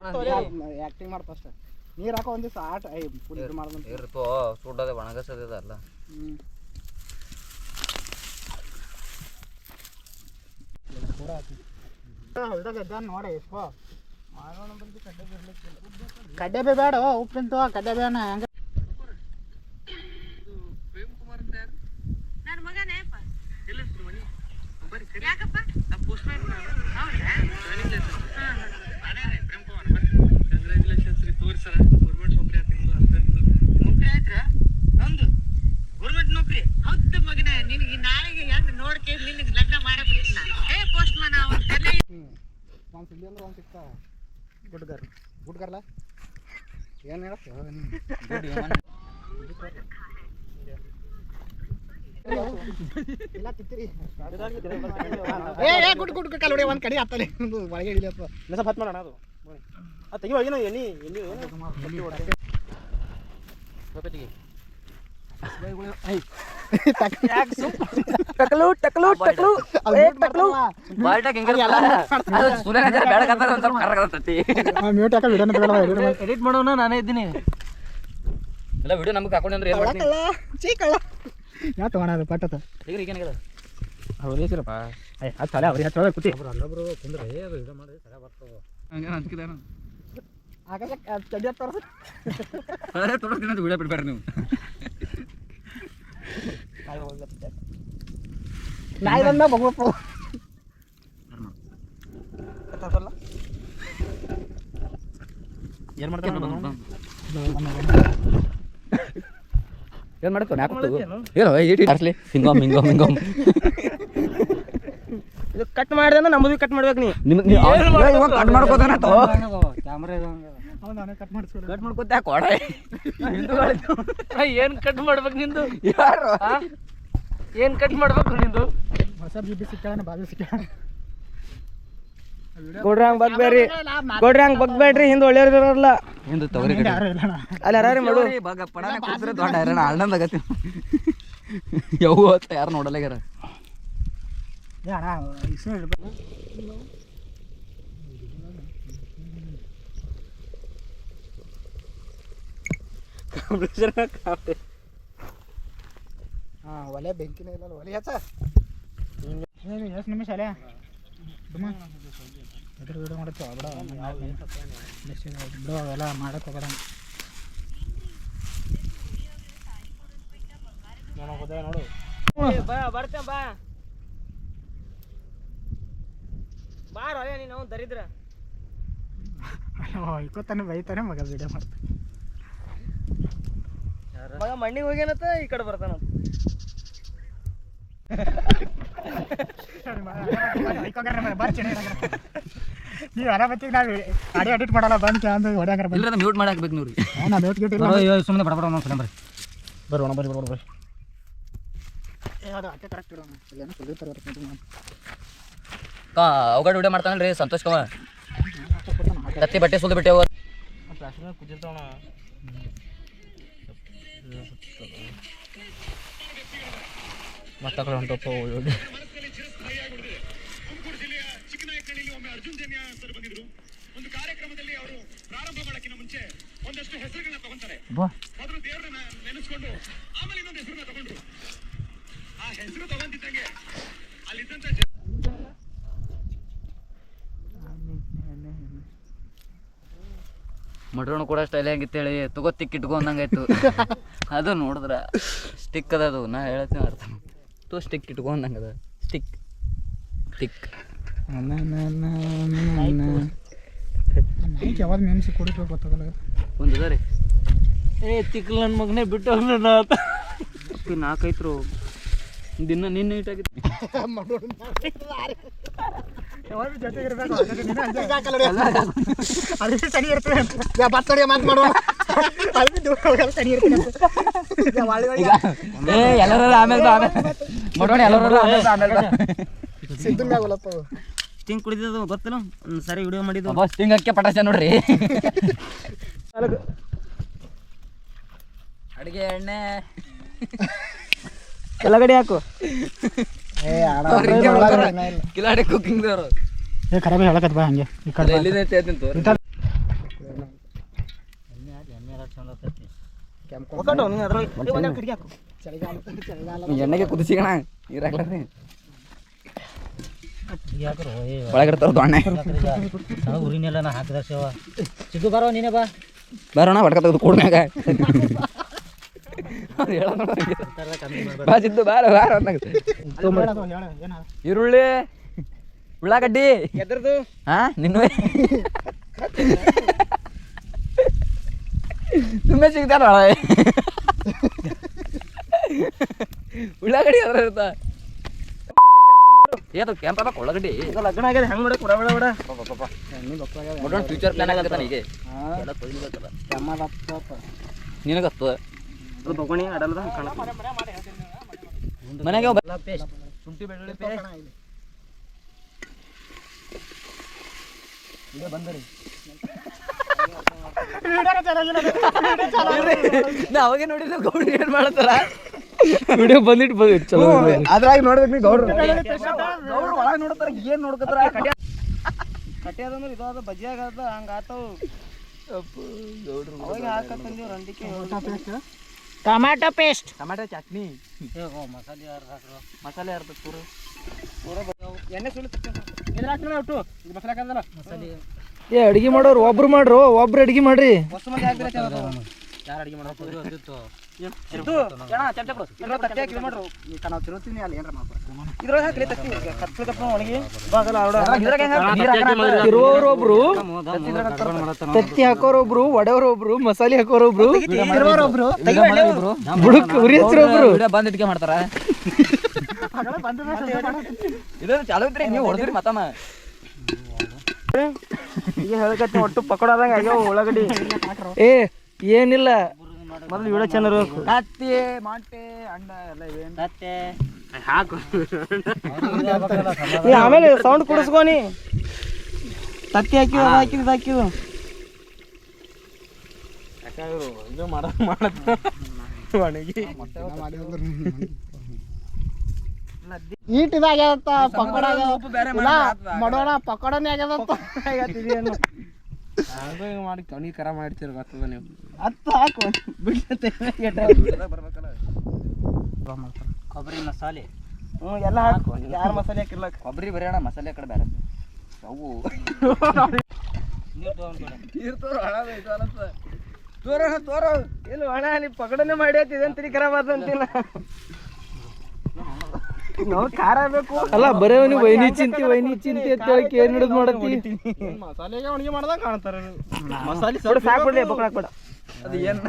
Acting ಮಾಡ್ತ ಅಷ್ಟೇ. ನೀರ್ ಹಾಕೋ ಒಂದ್ ದಿವಸ ಆಟ ಐ ಫುಲ್ ಇದು ಮಾಡ್ದಂತ. ಇರ್ತೋ ಸುಡೋದೆ ಒಣಗಸದ ಅಲ್ಲ. ಹ್ಮ್. ನೋಡಿ ಎಷ್ಟೋ ಕಡ್ಡೆ ಬೇ ಬೇಡ ಉಪ್ಪಿಂತು ಕಡ್ಡೆ ಬೇನ ಹಂಗ. ಗೌರ್ಮೆಂಟ್ ನೌಕರಿ ಆಯ್ತಾ ನಂದು? ಗೌರ್ಮೆಂಟ್ ನೌಕರಿ? ಹೌದು ಮಗನೇ ನಿನಗೆ ನಾಳೆಗೆ ಹೆಂಗ್ ನೋಡ್ಕೆ ನಿನಗೆ ಲಗ್ನ ಏ ಪೋಸ್ಟ್ ಮನ್ ಅವನ್ ತಲೆ ಹ್ಮ್. ಒಂದು ಸಿಗ್ಲಿ ಅಂದ್ರೆ ಒಂದು ಸಿಗ್ತಾವ ಗುಡ್ಗರ್. ಗುಡ್ಗರ್ಲ? ಏನು ಹೇಳತ್ತ ಇಲ್ಲ ತಿತ್ತಿರಿ. ಏ ಏ ಗುಡ್ ಗುಡ್ ಕಾಲೋಡಿ ಒಂದು ಕಡೆ ಒಂದು ಒಳಗೆ ಹಿಡಿಲಪ್ಪ ಹತ್ ಮಾಡೋಣ ಅದು. ತೆಗಿವ ಏನೋ ಎಣ್ಣೆ ಎಣ್ಣೆ ಟಕಲು ಟಕಲು ಟಕಲು. ಮ್ಯೂಟ್ ಹಾಕ ವಿಡಿಯೋ ಎಡಿಟ್ ಮಾಡೋಣ ನಾನೇ ಇದ್ದೀನಿ. ಎಲ್ಲ ವಿಡಿಯೋ ನಮಗೆ ಹಾಕೊಂಡ್ರೆ ಅಂದ್ರೆ ಏನು ಮಾಡ್ತೀನಿ? ಚೀಕಳ ಯಾ ತಗೋಣ ಪಟ್ಟತ ಈಗ ಈಗೇನಾಗದ ಅವ್ರು ಹೇಳ್ತಿರಪ್ಪ ಏ ಅದು ತಲೆ ಅವ್ರಿಗೆ ಹಚ್ಚೋದ ಕೂತಿ ಹಂಗೇನು ಅದು ಆಕಾಶ ಮಾಡಿ ತೋರ್ಸ ಅದೇ ತೋರಿಸ್ತೀನಿ ವಿಡಿಯೋ ಬಿಡ್ಬೇಡ್ರಿ ನೀವು. ನಾಯಿ ಬಂದ ಬಗ್ಬೇಕು ಏನು ಮಾಡ್ತಾರೆ ಏನು ನಾಲ್ಕು ಏನೋ ಏಟಿ ಹಿಂಗಮ್ ಹಿಂಗಮ್ ಹಿಂಗಮ್ ಕಟ್ ಮಾಡಿದ್ರೆ ನಮ್ಮದು ಕಟ್ ಮಾಡ್ಬೇಕು ನೀ. ನಿಮ್ಗೆ ಕಟ್ ಮಾಡ್ಕೋತಾನ ಕ್ಯಾಮ್ರಾ ಅವ್ನು ಅವನೇ ಕಟ್ ಮಾಡಿಸ್ಕೊಡು. ಕಟ್ ಮಾಡ್ಕೋತ ಕೊಡ ಏನು ಕಟ್ ಮಾಡ್ಬೇಕು ನಿಂದು? ಯಾರು? ಏನು ಕಟ್ ಮಾಡ್ಬೇಕು ನಿಂದು? ಹೊಸ ಬಿ ಬಿ ಸಿಕ್ಕಾಣ ಬಾಜು ಸಿಕ್ಕಾಣ ಕೊಡ್ರಿ ಹಂಗೆ ಬಗ್ಬೇಡ್ರಿ. ಕೊಡ್ರಿ ಹಂಗೆ ಬಗ್ಬೇಡ್ರಿ ಹಿಂದೆ ಒಳ್ಳೆಯವ್ರಲ್ಲ ಹಿಂದೆ ಯಾರು ಇಲ್ಲ ಅಲ್ಲಿ ಯಾರು ಮಾಡು. ಬಾಗ ಪಡಾನೆ ಕೂತ್ರೆ ದೊಡ್ಡ ಹೈರಾಣ. ಅಣ್ಣಂದಾಗತ್ತಿ ಯವು ಅಂತ ಯಾರು ನೋಡಲ್ಲಾಗ್ಯಾರ ಯಾರ ಇಸು ಇಡ್ಬೇಕು ಹಾಂ ಒಲೆ ಬೆಂಕಿನೇ ಇಲ್ಲ ಒಲೆ ಹಚ್ಚ ಎಷ್ಟು ನಿಮಿಷ ಅಲ್ಲೇ ಎದ್ರ ವಿಡಿಯೋ ಮಾಡತ್ತೆ ಬಿಡ ಅವೆಲ್ಲ ಮಾಡಕ್ಕೆ ಹೋಗೋಣ ನೋಡು ಬರ್ತೇನೆ ಬಾ. ಬಾರೋ ನೀನು ಅವ್ನು ದರಿದ್ರ. ಇಕ್ಕೋತಾನೆ ಬೈತಾನೆ ಮಗ ವಿಡಿಯೋ ಮಾಡ್ತಾನೆ. ಮಗ ಮಣ್ಣಿಗೆ ಹೋಗ್ಯಾನತ್ತ ಈ ಕಡೆ ಬರ್ತಾನ ನೀವು ಅರ ಬತ್ತಿಗೆ ನಾವು ಗಾಡಿ ಅಡಿಟ್ ಮಾಡಲ್ಲ ಬಂದು ಅಂದು ಹೊಡ್ಯಾಕ್ರ ಬಂದು ಇಲ್ಲದ ಮ್ಯೂಟ್ ಮಾಡಿ ಹಾಕ್ಬೇಕು ನೀವು ನಾ ಮ್ಯೂಟ್ ಗಿಟ್ ಇಲ್ಲ ಸುಮ್ಮನೆ ಬಡಬಡ ಬರ್ರಿ. ಬರೋಣ ಬರ್ರಿ ಬರ್ರಿ ಬರ್ರಿ. ಏ, ಅದು ಅಟ್ಟೆ ಕರೆಕ್ಟ್ ಇಡೋಣ ಸುಲಿತಾರೆ. ಕಾ ವಿಡಿಯೋ ಮಾಡ್ತಾನಲ್ರಿ ಸಂತೋಷ್ ಕವ ಕತ್ತಿ ಬಟ್ಟೆ ಸುಲ್ದು ಬಿಟ್ಟೆವು ಹೆಸರು ತಗೊಂಡಿದ್ದಂಗೆ ಹೊಂಟಪ್ಪ ಮಡ್ರೋಣ ಕೂಡ ಸ್ಟೈಲ್ ಹೆಂಗಿತ್ತೇಳಿ? ತಗೋ ತಿಕ್ ಇಟ್ಕೊ ಅಂದಂಗಾಯ್ತು. ಅದು ನೋಡಿದ್ರ ಸ್ಟಿಕ್ ಅದ ಅದು. ನಾ ಹೇಳ್ತೀನಿ ಅರ್ಥ ತು ಸ್ಟಿಕ್ ಇಟ್ಕೊಂಡಂಗೆ ಅದ. ಸ್ಟಿಕ್ ಟಿಕ್ ಯಾವಾಗ ನೆನ್ಸಿ ಕುಡಿಬೇಕು ಗೊತ್ತಾಗಲ್ಲ ಒಂದು ಅದ ರೀ. ಏ ತಿಕ್ಕಲ್ ನನ್ನ ಮಗನೇ ಬಿಟ್ಟು ನಾಲ್ಕೈತ್ರು ದಿನ ನಿನ್ನೆ ಇಟ್ಟಾಗಿತ್ತು ಅದಕ್ಕೆ ಸನಿ ಇರ್ತದೆ ಬತ್ತೋಡಿ ಮಾತು ಮಾಡುವ ಅದಕ್ಕೆ ದೂರ ಹೋಗಲ್ಲ ಸನಿ ಇರ್ತದೆ ಅಂತ. ಒಳ್ಳೆ ಒಳ್ಳೆ ಏ ಎಲ್ಲರೂ ಆಮೇಲೆ ಬಾ, ಆಮೇಲೆ ಮಡೋಣ ಎಲ್ಲರೂ ಆಮೇಲೆ ಬಾ, ಆಮೇಲೆ ಬಾ. ಕುಡಿದಿದ್ದು ಗೊತ್ತಿಲ್ಲ ಸರಿ ವಿಡಿಯೋ ಮಾಡಿದ್ದು. ಸ್ಟಿಂಗ್ ಹಾಕಿ ಪಟಾಸ ನೋಡ್ರಿ. ಅಡಿಗೆ ಎಣ್ಣೆ. ಕೆಳಗಡೆ ಹಾಕು. ಕಿಲಾಡಿ ಕುಕ್ಕಿಂಗ್ ದವರು. ಏ ಹೇಳಕತ್ ಬಾ ಹಂಗೆ. ಎಣ್ಣೆಗೆ ಕುದಿಸಿಕಣ ನೀರಾಗ್ಲಾರ್ರಿ ಒಳಗಿರ್ತಾರ ದೊಣ್ಣೆ. ಉರಿನೆಲ್ಲ ನಾ ಹಾಕಿದಾರ ಸೇವ ಸಿದ್ದು ಬರೋ ನೀನೇ ಬಾ. ಬರೋಣ ಹೊಡ್ಕ ತೆಗೆದು ಬಾ ಸಿದ್ದು ಬಾರ ಬಾರ ಈರುಳ್ಳಿ ಉಳ್ಳಾಗಡ್ಡಿ. ಎದ್ರದು ಹಾ ನಿನ್ನ. ತುಂಬೆ ಸಿಗ್ತಾರ ಉಳ್ಳಾಗಡ್ಡಿ ಅದ್ರ ಇರ್ತ? ಏದು ಕೆಂಪದ ಉಳ್ಳಾಗಡ್ಡಿ. ಲಗ್ನ ಆಗ್ಯದ ಹೆಂಗ್ ಮಾಡಕ್ ಬಿಡ ಬಿಡ ಬಿಡ. ಫ್ಯೂಚರ್ ಪ್ಲಾನ್ ಆಗತ್ತ ಈಗ ನಿನಗತ್ತ ಅದು ಬಗೋಣಿ ಅಡಲ್ದ ಕಾಣತ್ತ. ಮನೆಗೆ ಪೇಸ್ಟ್. ಶುಂಠಿ ಬೆಳ್ಳುಳ್ಳಿ ಪೇಸ್ಟ್. ನಾ ಅವಾಗೆ ನೋಡಿಲ್ಲ ಗೌಡ್ರು ಏನ್ ಮಾಡತ್ತಾರ ವಿಡಿಯೋ ಬಂದಿಟ್ಟು ಬಂದ್ ಚಲೋ ಅದ್ರಾಗ ನೋಡ್ಬೇಕು ನೀ ಗೌಡ್ರು. ಗೌಡ್ರು ಒಳಗೆ ನೋಡ್ತಾರ ಏನ್ ನೋಡ್ಕತ್ತಾರ ಕಟ್ಟಿ ಇದಾದ ಇದು ಅದ ಬಜ್ಜಿ ಆಗದ ಹಂಗ ಆತವು. ಅವಾಗ ಹಾಕತ್ತಂದಿವ್ ರಂಡಿಕೆ. Tomato paste. ಟೊಮ್ಯಾಟೊ ಚಟ್ನಿ. ಮಸಾಲೆ ಮಸಾಲೆ ಅರ್ಧ ಪೂರ? ಎಣ್ಣೆ ಸುಳಿ ಒಟ್ಟು. ಇದು ಮಸಾಲೆ ಹಾಕಂದಲ್ಲ. ಮಸಾಲೆ. ಏ ಅಡಿಗೆ ಮಾಡೋರು ಒಬ್ರು ಮಾಡ್ರು ಒಬ್ರು ಅಡಿಗೆ ಮಾಡ್ರಿ. ಯಾರು ಅಡಿಗೆ ಮಾಡೋ ಒಬ್ರು ತತ್ತಿ ಹಾಕೋರೊಬ್ರು ಒಡೆಯವರೊಬ್ರು ಒಡೆಯವ್ರು ಒಬ್ರು ಮಸಾಲೆ ಹಾಕೋರೊಬ್ರು. ಒಬ್ರು ಬುಡಕ್ ಉರಿ ಹಚ್ಚಿರೋ ಒಬ್ರು ವಿಡಿಯೋ ಬಂದ್ ಇಟ್ಕೆ ಮಾಡ್ತಾರ? ನೀವು ಹೊಡೆದ್ರಿ ಮತ್ತಮ್ಮ. ಈಗ ಹೇಳ್ಕತ್ತಿ ಒಟ್ಟು ಪಕೋಡಾದಂಗ ಆಗ್ಯಾವ ಉಳ್ಳಾಗಡ್ಡಿ. ಏ ಏನಿಲ್ಲ. ಮೊದಲು ವಿಡಿಯೋ ಚಂದ ಇರ್ಬೇಕು ಕತ್ತಿ ಮಾಂಟೆ ಅಂಡ ಎಲ್ಲ ಇವೇನ್? ಹಾಕು. ನೀ ಆಮೇಲೆ ಸೌಂಡ್ ಕುಡಿಸ್ಕೊನಿ ತತ್ತಿ ಹಾಕಿದ ಹಾಕಿದ ಹಾಕಿದು ಇದು ಮಾಡ ಮಾಡತ್ತ. ಒಣಗಿ. ಈಟ್ ಇದಾಗ್ಯಾದತ್ತ ಪಕೋಡ ಮಾಡೋಣ ಪಕೋಡನೇ ಆಗ್ಯಾದತ್ತ ಮಾಡಿ ಕಣಿ ಕರ ಮಾಡ್ತೀರ ಗೊತ್ತದ ನೀವು. ಹತ್ತು ಹಾಕು. ಬಿಡ್ತೈತೆ ಕೊಬ್ಬರಿ ಮಸಾಲೆ. ಹ್ಞೂ ಎಲ್ಲ ಹಾಕು. ಯಾರು ಮಸಾಲೆ ಹಾಕಿಲ್ಲ ಕೊಬ್ಬರಿ ಬರೋಣ ಮಸಾಲೆ ಕಡೆ ಬೇರೆ. ಅವು. ತೋರ ತೋರ ಇಲ್ಲ ಒಣ ನೀ ಪಗಡನೆ ಮಾಡಿ ಇದೇನು ತಿರಿ ಖರಾಬ್ ಆದಂತಿಲ್ಲ ನಾವು ಖಾರ ಬೇಕು. ಅಲ್ಲ ಬರೇ ನೀವು ವೈನಿ ಚಿಂತಿ ವೈನಿ ಚಿಂತಿ ಅಂತ ಹೇಳಿ ಏನ್ ಹಿಡಿದು ಮಾಡತ್ತಿ. ಮಸಾಲೆಗೆ ಒಣಗಿ ಮಾಡ್ದಾಗ ಕಾಣ್ತಾರೆ. ಮಸಾಲೆ ಸಾಕು ಬಿಡ್ಲಿ ಅದು ಏನ್?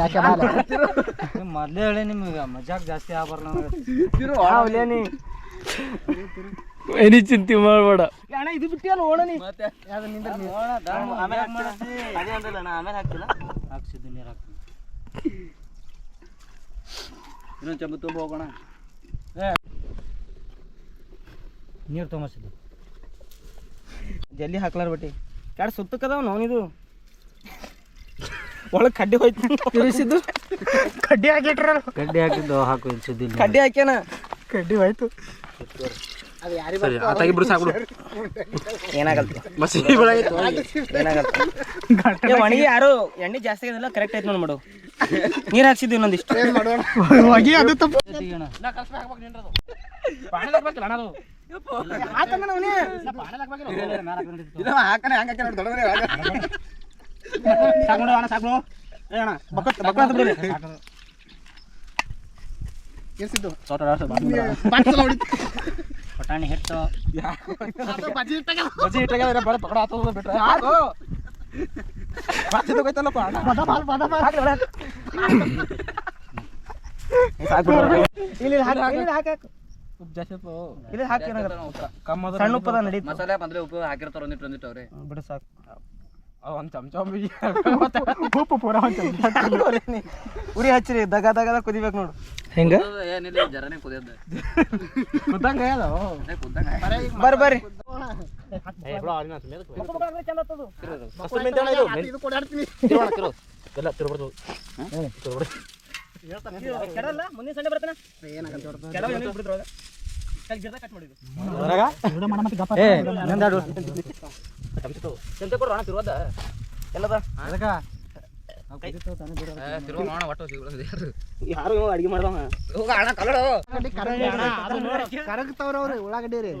ಯಾಕೆ ಬಾಲೆ ಮೊದಲೇ ಹೇಳಿ ನಿಮ್ಗೆ ಮಜಾಕ್ ಜಾಸ್ತಿ ತಿರು ನೀ. ಏನಿ ಚಿಂತೆ ಮಾಡ್ಬೇಡ. ಅಣ್ಣ ಇದು ಬಿಟ್ಟಿಯಲ್ಲ ಮತ್ತೆ? ಆಮೇಲೆ ಅದೇ ಅಂದಲ್ಲ ಅಣ್ಣ ಆಮೇಲೆ ಹಾಕ್ತಿಲ್ಲ ಹಾಕ್ಸಿದ್ದು ನೀರು ಹಾಕ್ತೀನಿ. ಇನ್ನೊಂದು ಚಂಬ ತುಂಬ ಹೋಗೋಣ. ನೀರು ತೊಗೊಂಬಸಿದ್ದು ಜಲ್ದಿ ಹಾಕ್ಲಾರ ಬಟ್ಟಿ. ಎರಡು ಸುತ್ತಕ್ಕದಾವ ನೋನಿದು ಒಳಗೆ ಕಡ್ಡಿ ಹೋಯ್ತು ತಿರುಗಿಸಿದ್ದು? ಕಡ್ಡಿ ಹಾಕಿಟ್ರ ಕಡ್ಡಿ ಹಾಕಿದ್ದು ಹಾಕು ಸುದ್ದಿ ಕಡ್ಡಿ ಹಾಕ್ಯಾನ? ಕಡ್ಡಿ ಹೋಯ್ತು. ಆತಾಗಿ ಬಿಡು ಸಾಕು ಏ, ಒಣಗಿ ಯಾರು ಎಣ್ಣೆ ಜಾಸ್ತಿ ಆಗಿಲ್ಲ ಕರೆಕ್ಟ್ ಆಯ್ತು ನೋಡಿ ಮಾಡು. ನೀರು ಹಾಕ್ಸಿದ್ವಿ ಇನ್ನೊಂದಿಷ್ಟು. ಅದು ತಪ್ಪು. ಪಟಾಣಿ ಹಿಟ್ಟು. ಬಜ್ಜಿ ಬಜ್ಜಿ ಇಟ್ಟಾಗ ಬಡ ಪಕಡ ಹಾಕೋದು ಬಿಟ್ರೆ ಬಾಚಿ ತಗೋಯ್ತಲ್ಲಪ್ಪ ಅಣ್ಣ. ಬದ ಬಾಲ್ ಬದ ಬಾಲ್. ಸಾಕು ಇಲ್ಲಿ ಹಾಕಿ. ಇಲ್ಲಿ ಹಾಕಿ ಕಮ್ಮಿ ಹಾಕಿ ಸಣ್ಣ ಉಪ್ಪದ ನಡಿ ಮಸಾಲೆ ಮೊದಲೇ ಉಪ್ಪು ಹಾಕಿರ್ತಾರ ಒಂದಿಟ್ಟು ಒಂದಿಟ್ಟು ಅವ್ರೆ. ಬಿಡು ಸಾಕು. ಒಂದು ಚಮಚ ಉಪ್ಪು ಪೂರ ಒಂದು ಉರಿ ಹಚ್ಚಿರಿ ದಗ ದಗದ ಕುದಿಬೇಕು ನೋಡು. ಹೆಂಗ? ಏನಿಲ್ಲ ಜರನೆ ಕುದಿಯದ. ಕುದ್ದಂಗ ಕುದ್ದಂಗ ಬರ್ರಿ. ಬರ್ರಿ ಇದು ಕೊಡಾಡ್ತೀನಿ ಬರ್ತಾನೆ ಏನಾಗಲ್ಲ ಕೆಡವ ಏನಿಲ್ಲ ಬಿಡಿದ್ರೊಳಗ ಕಲ್ ಗಿಡದಾಗ ಕಟ್ ಮಾಡಿದ್ವಿ ವಿಡಿಯೋ ಮಾಡ ಮತ್ತೆ ಗಪ್ಪ ನಂದಾಡು ಚಮಚ ಕೊಡು ಅಣ್ಣ ತಿರುವದ. ಎಲ್ಲದ? ಅದಕ್ಕ. ತಿರುಗ ಮಾಡ ಒಟ್ಟು ಸಿಗೋದು ಯಾರು ಅಡಿಗೆ ಮಾಡ್ದವ? ಹೋಗ ಅಣ್ಣ ಕಲ್ಲಡ. ಕರಗ್ತಾವ್ರ ಅವ್ರು ಉಳ್ಳಾಗಡ್ಡಿ ರೀ.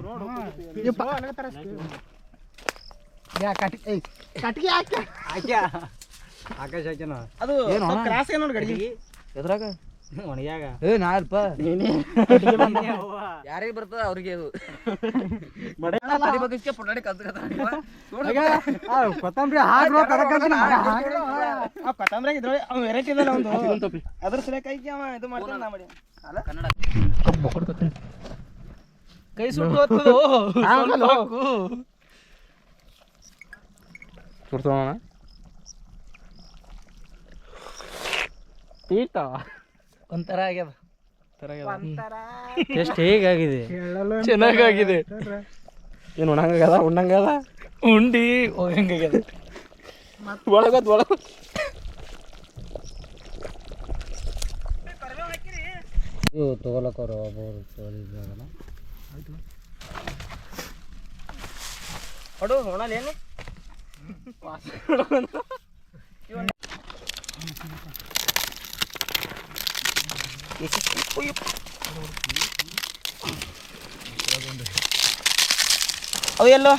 ಕಟ್ಗೆ ಹಾಕ್ಯ. ಆಕಾಶ ಹಾಕ್ಯನ. ಅದು ಕ್ರಾಸ್ ಏನು ಗಡಿಗೆ ಎದ್ರಾಗ? ಒಣಗ್ಯಾಗ. ಏ ನಾ ಅಲ್ಪ ಯಾರಿಗೆ ಬರ್ತದ ಅವ್ರಿಗೆ ಅದು. ಕೊತ್ತಂಬರಿ ಹಾಕ್ರೋ ಕೊತ್ತಂಬರಿ ಇದ್ರ ಅವ ವೆರೈಟಿ ಇದಲ್ಲ ಒಂದು ಅದ್ರ ಸಲಕಾಗಿ ಅವ ಇದು ಮಾಡ್ತಾನೆ ನಾ ಮಾಡಿ. ಅಲ್ಲ? ಕನ್ನಡ. ಕೈ ಸುಟ್ಟು ಹೋಗ್ತದೋ ಒಂಥರ ಆಗ್ಯದ. ಎಷ್ಟು ಹೇಗಾಗಿದೆ? ಚೆನ್ನಾಗಾಗಿದೆ. ಏನು ಉಣಂಗಾಗದ ಉಣ್ಣಂಗದ ಉಂಡಿ ಹೋಗಂಗಾಗ್ಯದ ಒಳಗದ ಒಳಗ ಇದು ತಗೊಳಕೋರು ಒಬ್ಬರು ತಗೊಳಿದ್ದಾಗಲ್ಲ ಹೊಡು ಹೊಣಲ್ ಏನು? ಅವು ಎಲ್ಲೋ?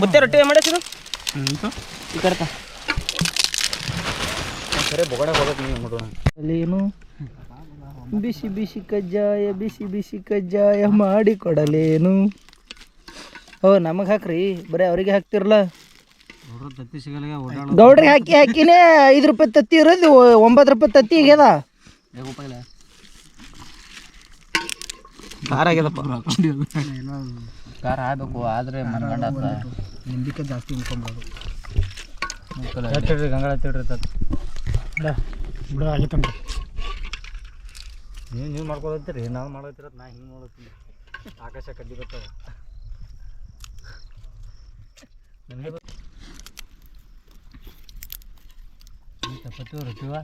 ಬುತ್ತೆ ರೊಟ್ಟಿ ಏನು ಮಾಡಿಸಿದು ಈ ಕಡೆ. ಸರಿ ಬೊಗಡೆ ಹೋಗಕ್ ನೀವು ನೋಡೋಣ ಅಲ್ಲೇನು? ಬಿಸಿ ಬಿಸಿ ಕಜ್ಜಾಯ ಬಿಸಿ ಬಿಸಿ ಕಜ್ಜಾಯ ಮಾಡಿ ಕೊಡಲೇನು ಓ ನಮಗೆ ಹಾಕ್ರಿ ಬರೀ ಅವರಿಗೆ ಹಾಕ್ತಿರಲ್ಲ ಗೌಡ್ರಿಗೆ ಹಾಕಿ ಹಾಕಿನೇ ಐದು ರೂಪಾಯಿ ತತ್ತಿ ಇರೋದು ಒಂಬತ್ತು ರೂಪಾಯಿ ತತ್ತಿ ಆಗ್ಯದ ಖಾರ ಆಗ್ಯದಪ್ಪ. ಖಾರ ಆಗಬೇಕು ಆದ್ರೆ ಮನ್ಗಂಡ ನಿಂಬಿಕೆ ಜಾಸ್ತಿ ಉಣ್ಕೊಂಬೋದು. ಹೇಳ್ರಿ ಗಂಗಾಳ ಹೇಳ್ರಿ ಬಿಡ ಬಿಡ ಆಗೈತಂತ ನೀವು ನೀವು ಮಾಡ್ಕೊಳತ್ತೀರಿ ನಾವು ಮಾಡತ್ತೀರ ನಾ ಹಿಂಗೆ ನೋಡತ್ತೀನಿ ಆಕಾಶ ಕಡ್ಡಿ ಬರ್ತಾವ. ಚಪಾತಿ ರೊಟ್ಟಿವ